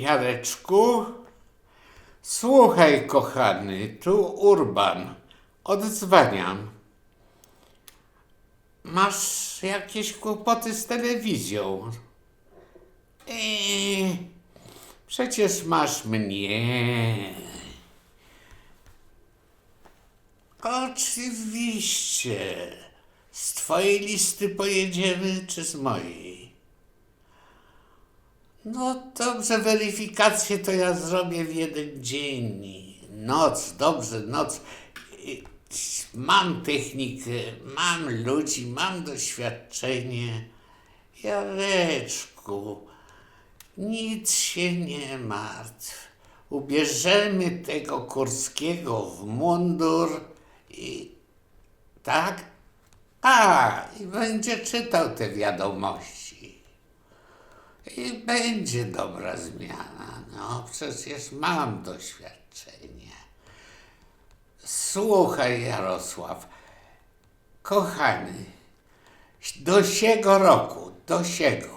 Jareczku? Słuchaj, kochany, tu Urban. Odzwaniam. Masz jakieś kłopoty z telewizją? Ej, przecież masz mnie. Oczywiście. Z twojej listy pojedziemy, czy z mojej? No dobrze, weryfikację to ja zrobię w jeden dzień. Noc, dobrze, noc. Mam technikę, mam ludzi, mam doświadczenie. Jareczku, nic się nie martw. Ubierzemy tego Kurskiego w mundur i tak? A, i będzie czytał te wiadomości. I będzie dobra zmiana. No, przecież mam doświadczenie. Słuchaj, Jarosław, kochany, do siego roku, do siego,